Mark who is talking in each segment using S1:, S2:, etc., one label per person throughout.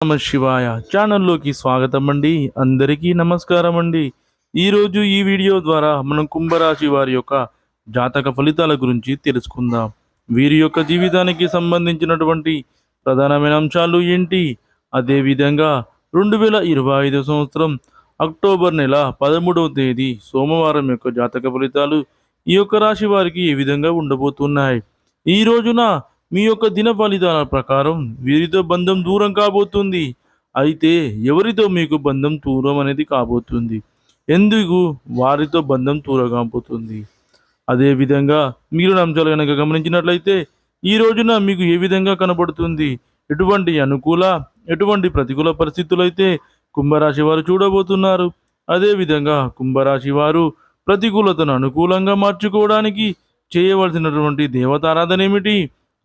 S1: నమ శివాయ. ఛానల్లోకి స్వాగతం అండి. అందరికీ నమస్కారం అండి. ఈరోజు ఈ వీడియో ద్వారా మనం కుంభరాశి వారి యొక్క జాతక ఫలితాల గురించి తెలుసుకుందాం. వీరి యొక్క జీవితానికి సంబంధించినటువంటి ప్రధానమైన అంశాలు ఏంటి? అదేవిధంగా రెండు వేల ఇరవై ఐదు సంవత్సరం అక్టోబర్ నెల పదమూడవ తేదీ సోమవారం యొక్క జాతక ఫలితాలు ఈ యొక్క రాశి వారికి ఏ విధంగా ఉండబోతున్నాయి? ఈ రోజున మీ యొక్క దిన ఫలితాల ప్రకారం వీరితో బంధం దూరం కాబోతుంది. అయితే ఎవరితో మీకు బంధం దూరం అనేది కాబోతుంది? ఎందుకు వారితో బంధం దూరగాపోతుంది అదేవిధంగా మీరు అంశాలు కనుక గమనించినట్లయితే ఈ రోజున మీకు ఏ విధంగా కనబడుతుంది? ఎటువంటి అనుకూల ఎటువంటి ప్రతికూల పరిస్థితులు అయితే కుంభరాశి వారు చూడబోతున్నారు. అదేవిధంగా కుంభరాశి వారు ప్రతికూలతను అనుకూలంగా మార్చుకోవడానికి చేయవలసినటువంటి దేవతారాధన ఏమిటి?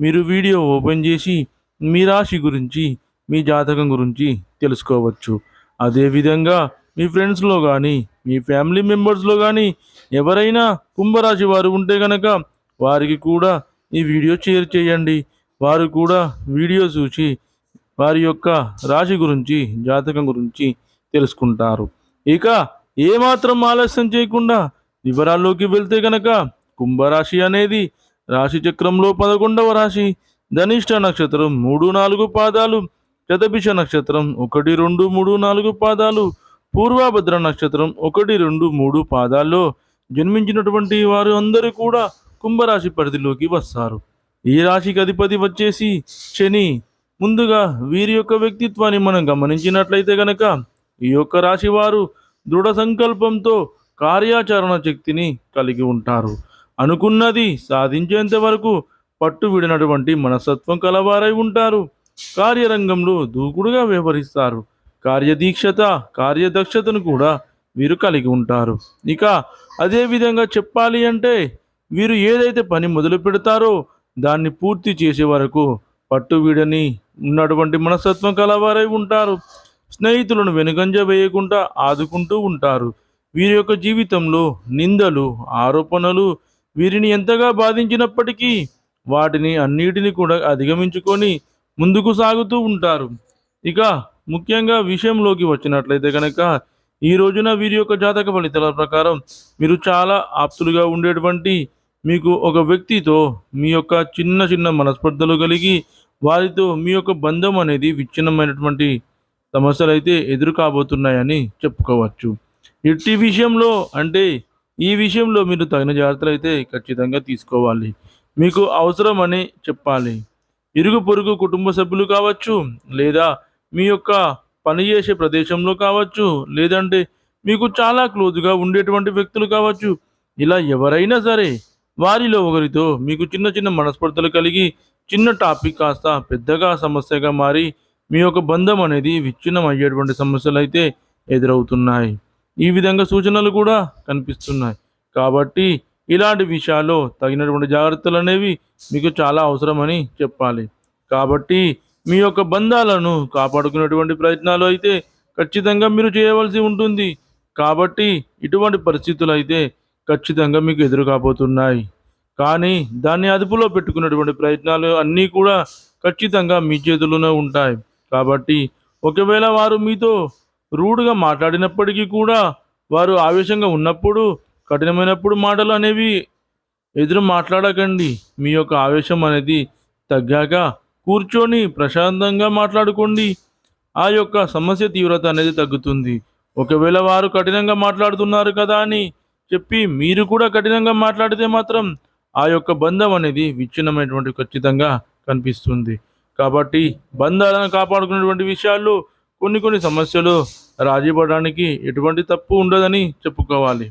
S1: మీరు వీడియో ఓపెన్ చేసి మీ రాశి గురించి మీ జాతకం గురించి తెలుసుకోవచ్చు. అదేవిధంగా మీ ఫ్రెండ్స్లో కానీ మీ ఫ్యామిలీ మెంబర్స్లో కానీ ఎవరైనా కుంభరాశి వారు ఉంటే కనుక వారికి కూడా ఈ వీడియో షేర్ చేయండి. వారు కూడా వీడియో చూసి వారి యొక్క రాశి గురించి జాతకం గురించి తెలుసుకుంటారు. ఇక ఏమాత్రం ఆలస్యం చేయకుండా వివరాల్లోకి వెళ్తే గనక కుంభరాశి అనేది రాశి చక్రంలో పదకొండవ రాశి ధనిష్ట నక్షత్రం మూడు నాలుగు పాదాలు శతభిష నక్షత్రం ఒకటి రెండు మూడు నాలుగు పాదాలు పూర్వాభద్ర నక్షత్రం ఒకటి రెండు మూడు పాదాల్లో జన్మించినటువంటి వారు అందరూ కూడా కుంభరాశి పరిధిలోకి వస్తారు. ఈ రాశికి అధిపతి వచ్చేసి శని. ముందుగా వీరి యొక్క వ్యక్తిత్వాన్ని మనం గమనించినట్లయితే గనక ఈ యొక్క రాశి వారు దృఢ సంకల్పంతో కార్యాచరణ శక్తిని కలిగి ఉంటారు. అనుకున్నది సాధించేంత వరకు పట్టు విడినటువంటి మనస్తత్వం కలవారై ఉంటారు. కార్యరంగంలో దూకుడుగా వ్యవహరిస్తారు. కార్యదీక్షత కార్యదక్షతను కూడా వీరు కలిగి ఉంటారు. ఇక అదేవిధంగా చెప్పాలి అంటే వీరు ఏదైతే పని మొదలు పెడతారో దాన్ని పూర్తి చేసే వరకు పట్టు వీడని ఉన్నటువంటి మనస్తత్వం కలవారై ఉంటారు. స్నేహితులను వెనుగంజ వేయకుండా ఆదుకుంటూ ఉంటారు. వీరి యొక్క జీవితంలో నిందలు ఆరోపణలు వీరిని ఎంతగా బాధించినప్పటికీ వాటిని అన్నిటిని కూడా అధిగమించుకొని ముందుకు సాగుతూ ఉంటారు. ఇక ముఖ్యంగా విషయంలోకి వచ్చినట్లయితే కనుక ఈ రోజున వీరి యొక్క జాతక ఫలితాల ప్రకారం మీరు చాలా ఆప్తులుగా ఉండేటువంటి మీకు ఒక వ్యక్తితో మీ యొక్క చిన్న చిన్న మనస్పర్ధలు కలిగి వారితో మీ యొక్క బంధం అనేది విచ్ఛిన్నమైనటువంటి సమస్యలు అయితే ఎదురు కాబోతున్నాయని చెప్పుకోవచ్చు. ఎట్టి విషయంలో అంటే ఈ విషయంలో మీరు తగిన జాగ్రత్తలు అయితే ఖచ్చితంగా తీసుకోవాలి. మీకు అవసరమని చెప్పాలి. ఇరుగు పొరుగు కుటుంబ సభ్యులు కావచ్చు లేదా మీ యొక్క పనిచేసే ప్రదేశంలో కావచ్చు లేదంటే మీకు చాలా క్లోజ్గా ఉండేటువంటి వ్యక్తులు కావచ్చు. ఇలా ఎవరైనా సరే వారిలో ఒకరితో మీకు చిన్న చిన్న మనస్పర్ధలు కలిగి చిన్న టాపిక్ కాస్త పెద్దగా సమస్యగా మారి మీ యొక్క బంధం అనేది విచ్ఛిన్నం అయ్యేటువంటి సమస్యలు అయితే ఎదురవుతున్నాయి. ఈ విధంగా సూచనలు కూడా కనిపిస్తున్నాయి. కాబట్టి ఇలాంటి విషయాల్లో తగినటువంటి జాగ్రత్తలు అనేవి మీకు చాలా అవసరమని చెప్పాలి. కాబట్టి మీ యొక్క బంధాలను కాపాడుకునేటువంటి ప్రయత్నాలు అయితే ఖచ్చితంగా మీరు చేయవలసి ఉంటుంది. కాబట్టి ఇటువంటి పరిస్థితులు అయితే ఖచ్చితంగా మీకు ఎదురు కాబోతున్నాయి కానీ దాన్ని అదుపులో పెట్టుకునేటువంటి ప్రయత్నాలు అన్నీ కూడా ఖచ్చితంగా మీ చేతుల్లోనే ఉంటాయి. కాబట్టి ఒకవేళ వారు మీతో రూడ్గా మాట్లాడినప్పటికీ కూడా వారు ఆవేశంగా ఉన్నప్పుడు కఠినమైనప్పుడు మాటలు అనేవి ఎదురు మాట్లాడకండి. మీ యొక్క ఆవేశం అనేది తగ్గాక కూర్చొని ప్రశాంతంగా మాట్లాడుకోండి. ఆ యొక్క సమస్య తీవ్రత అనేది తగ్గుతుంది. ఒకవేళ వారు కఠినంగా మాట్లాడుతున్నారు కదా అని చెప్పి మీరు కూడా కఠినంగా మాట్లాడితే మాత్రం ఆ యొక్క బంధం అనేది విచ్ఛిన్నమైనటువంటి ఖచ్చితంగా కనిపిస్తుంది. కాబట్టి బంధాలను కాపాడుకునేటువంటి విషయాల్లో కొన్ని కొన్ని సమస్యలు రాజీ పడడానికి ఎటువంటి తప్పు ఉండదని చెప్పుకోవాలి.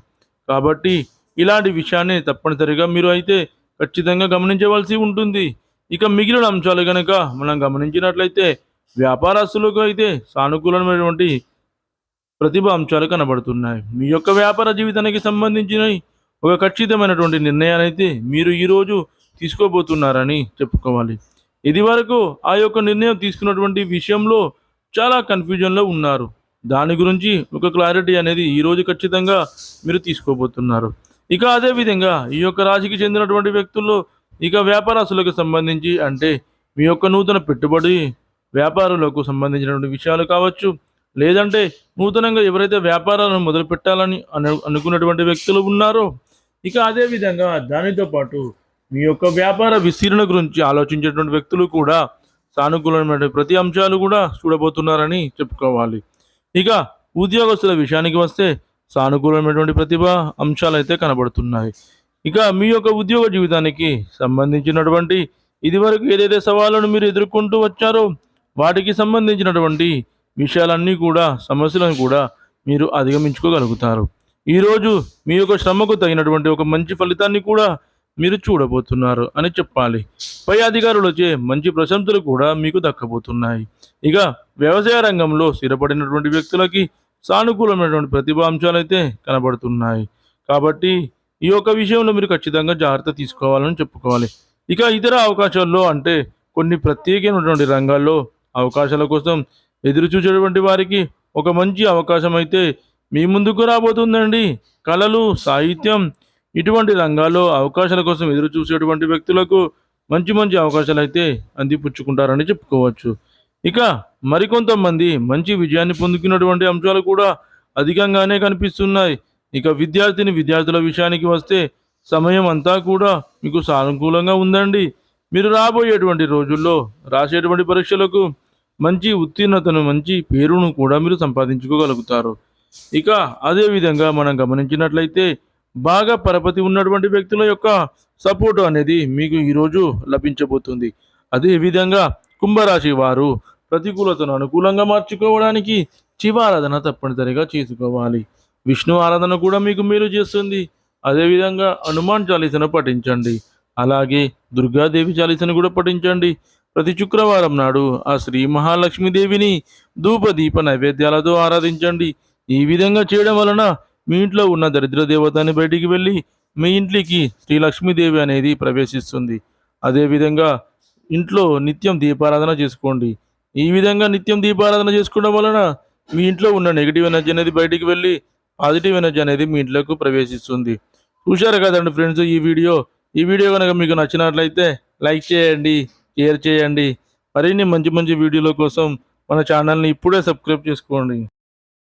S1: కాబట్టి ఇలాంటి విషయాన్ని తప్పనిసరిగా మీరు అయితే ఖచ్చితంగా గమనించవలసి ఉంటుంది. ఇక మిగిలిన అంశాలు కనుక మనం గమనించినట్లయితే వ్యాపారస్తులకు అయితే సానుకూలమైనటువంటి ప్రతిభ అంశాలు కనబడుతున్నాయి. మీ యొక్క వ్యాపార జీవితానికి సంబంధించిన ఒక ఖచ్చితమైనటువంటి నిర్ణయాన్ని అయితే మీరు ఈరోజు తీసుకోబోతున్నారని చెప్పుకోవాలి. ఇది వరకు ఆ యొక్క నిర్ణయం తీసుకున్నటువంటి విషయంలో చాలా కన్ఫ్యూజన్లో ఉన్నారు. దాని గురించి ఒక క్లారిటీ అనేది ఈరోజు ఖచ్చితంగా మీరు తీసుకోబోతున్నారు. ఇక అదే విధంగా ఈ యొక్క రాశికి చెందినటువంటి వ్యక్తుల్లో ఇక వ్యాపారస్తులకు సంబంధించి అంటే మీ యొక్క నూతన పెట్టుబడి వ్యాపారులకు సంబంధించినటువంటి విషయాలు కావచ్చు లేదంటే నూతనంగా ఎవరైతే వ్యాపారాలను మొదలు పెట్టాలని అను అనుకున్నటువంటి వ్యక్తులు ఉన్నారో ఇక అదే విధంగా దానితో పాటు మీ యొక్క వ్యాపార విస్తీర్ణ గురించి ఆలోచించేటువంటి వ్యక్తులు కూడా సానుకూలమైన ప్రతి అంశాలు కూడా చూడబోతున్నారని చెప్పుకోవాలి. ఇక ఉద్యోగస్తుల విషయానికి వస్తే సానుకూలమైనటువంటి ప్రతిభ అంశాలు అయితే కనబడుతున్నాయి. ఇక మీ యొక్క ఉద్యోగ జీవితానికి సంబంధించినటువంటి ఇదివరకు ఏదైతే సవాళ్ళను మీరు ఎదుర్కొంటూ వచ్చారో వాటికి సంబంధించినటువంటి విషయాలన్నీ కూడా సమస్యలను కూడా మీరు అధిగమించుకోగలుగుతారు. ఈరోజు మీ యొక్క శ్రమకు తగినటువంటి ఒక మంచి ఫలితాన్ని కూడా మీరు చూడబోతున్నారు అని చెప్పాలి. పై అధికారులచే మంచి ప్రశంసలు కూడా మీకు దక్కబోతున్నాయి. ఇక వ్యవసాయ రంగంలో స్థిరపడినటువంటి వ్యక్తులకి సానుకూలమైనటువంటి ప్రతిభాంశాలు అయితే కనబడుతున్నాయి. కాబట్టి ఈ యొక్క విషయంలో మీరు ఖచ్చితంగా జాగ్రత్త తీసుకోవాలని చెప్పుకోవాలి. ఇక ఇతర అవకాశాల్లో అంటే కొన్ని ప్రత్యేకమైనటువంటి రంగాల్లో అవకాశాల కోసం ఎదురు చూసేటువంటి వారికి ఒక మంచి అవకాశం అయితే మీ ముందుకు రాబోతుందండి. కళలు సాహిత్యం ఇటువంటి రంగాల్లో అవకాశాల కోసం ఎదురు చూసేటువంటి వ్యక్తులకు మంచి మంచి అవకాశాలు అయితే అందిపుచ్చుకుంటారని చెప్పుకోవచ్చు. ఇక మరికొంతమంది మంచి విజయాన్ని పొందుకున్నటువంటి అంశాలు కూడా అధికంగానే కనిపిస్తున్నాయి. ఇక విద్యార్థిని విద్యార్థుల విషయానికి వస్తే సమయం అంతా కూడా మీకు సానుకూలంగా ఉందండి. మీరు రాబోయేటువంటి రోజుల్లో రాసేటువంటి పరీక్షలకు మంచి ఉత్తీర్ణతను మంచి పేరును కూడా మీరు సంపాదించుకోగలుగుతారు. ఇక అదేవిధంగా మనం గమనించినట్లయితే బాగా పరపతి ఉన్నటువంటి వ్యక్తుల యొక్క సపోర్టు అనేది మీకు ఈరోజు లభించబోతుంది. అదేవిధంగా కుంభరాశి వారు ప్రతికూలతను అనుకూలంగా మార్చుకోవడానికి శివారాధన తప్పనిసరిగా చేసుకోవాలి. విష్ణు ఆరాధన కూడా మీకు మేలు చేస్తుంది. అదేవిధంగా హనుమాన్ చాలీసను పఠించండి. అలాగే దుర్గాదేవి చాలీసను కూడా పఠించండి. ప్రతి శుక్రవారం నాడు ఆ శ్రీ మహాలక్ష్మీదేవిని ధూప దీప నైవేద్యాలతో ఆరాధించండి. ఈ విధంగా చేయడం వలన మీ ఇంట్లో ఉన్న దరిద్ర దేవతని బయటికి వెళ్ళి మీ ఇంట్లోకి శ్రీ లక్ష్మీదేవి అనేది ప్రవేశిస్తుంది. అదేవిధంగా ఇంట్లో నిత్యం దీపారాధన చేసుకోండి. ఈ విధంగా నిత్యం దీపారాధన చేసుకోవడం వలన మీ ఇంట్లో ఉన్న నెగిటివ్ ఎనర్జీ అనేది బయటికి వెళ్ళి పాజిటివ్ ఎనర్జీ అనేది మీ ఇంట్లోకి ప్రవేశిస్తుంది. చూశారు కదండి ఫ్రెండ్స్ ఈ వీడియో. ఈ వీడియో కనుక మీకు నచ్చినట్లయితే లైక్ చేయండి షేర్ చేయండి. మరిన్ని మంచి మంచి వీడియోల కోసం మన ఛానల్ని ఇప్పుడే సబ్స్క్రైబ్ చేసుకోండి.